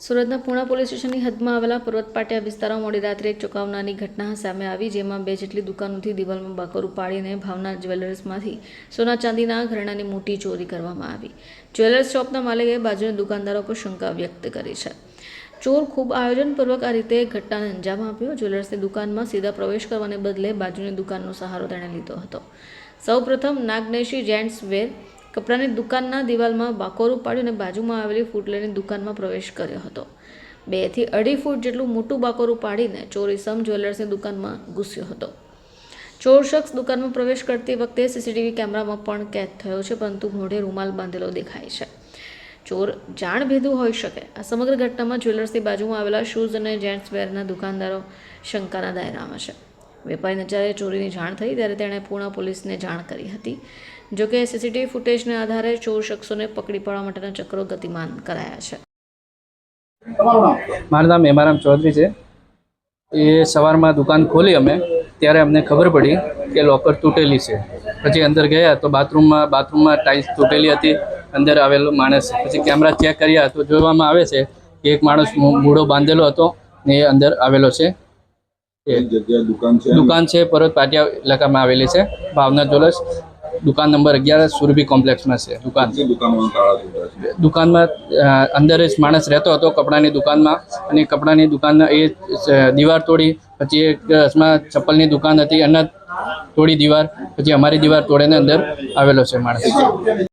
સુરતના પૂણા પોલીસ સ્ટેશનની હદમાં આવેલા પર્વત પાટિયા વિસ્તારમાં મોડી રાત્રે એક ચોંકાવનારી ઘટના સામે આવી, જેમાં બે જેટલી દુકાનોથી દિવાલમાં બાકરું પાડીને ભાવના જ્વેલર્સમાંથી સોના ચાંદીના ઘરેણાની મોટી ચોરી કરવામાં આવી. જ્વેલર્સ શોપના માલિકે બાજુના દુકાનદારો પર શંકા વ્યક્ત કરી છે. ચોર ખૂબ આયોજનપૂર્વક આ રીતે ઘટનાને અંજામ આપ્યો. જ્વેલર્સની દુકાનમાં સીધા પ્રવેશ કરવાને બદલે બાજુની દુકાનનો સહારો તેણે લીધો હતો. સૌપ્રથમ નાગનેશી જેન્ટ્સ વેર કપડાની દુકાનના દિવાલમાં બાકોરું પાડ્યું અને બાજુમાં આવેલી ફૂટલેરની દુકાનમાં પ્રવેશ કર્યો હતો. બેથી અઢી ફૂટ જેટલું મોટું બાકોરું પાડીને ચોર ઇસમ જ્વેલર્સની દુકાનમાં ઘૂસ્યો હતો. ચોર શખ્સ દુકાનમાં પ્રવેશ કરતી વખતે સીસીટીવી કેમેરામાં પણ કેદ થયો છે, પરંતુ મોઢે રૂમાલ બાંધેલો દેખાય છે. ચોર જાણભેદું હોઈ શકે. આ સમગ્ર ઘટનામાં જ્વેલર્સની બાજુમાં આવેલા શૂઝ અને જેન્ટ્સ વેરના દુકાનદારો શંકાના દાયરામાં છે. વેપારીને જ્યારે ચોરીની જાણ થઈ ત્યારે તેણે પૂર્ણ પોલીસને જાણ કરી હતી. જોકે સીસીટીવી ફૂટેજને આધારે ચોર શખ્સોને પકડી પાડવા માટેના ચક્રો ગતિમાન કરાયા છે. મારું નામ હેમારામ ચૌધરી છે. એ સવારમાં દુકાન ખોલી અમે ત્યારે અમને ખબર પડી કે લોકર તૂટેલી છે. પછી અંદર ગયા તો બાથરૂમમાં બાથરૂમમાં ટાઇલ્સ તૂટેલી હતી અંદર આવેલો માણસ. પછી કેમેરા ચેક કર્યા તો જોવામાં આવે છે કે એક માણસ મુ- મૂળો બાંધેલો હતો ને એ અંદર આવેલો છે. દુકાન છે પરત પાટિયા ઇલાકામાં આવેલી છે ભાવના જ્વેલર્સ. દુકાન નંબર અગિયાર સુરભી કોમ્પ્લેક્સમાં છે દુકાન. દુકાનોમાં અંદર જ માણસ રહેતો હતો કપડાની દુકાનમાં અને કપડાની દુકાનના એ દીવાર તોડી પછી એક રસમાં ચપ્પલની દુકાન હતી એના તોડી દીવાર પછી અમારી દીવાર તોડીને અંદર આવેલો છે માણસ.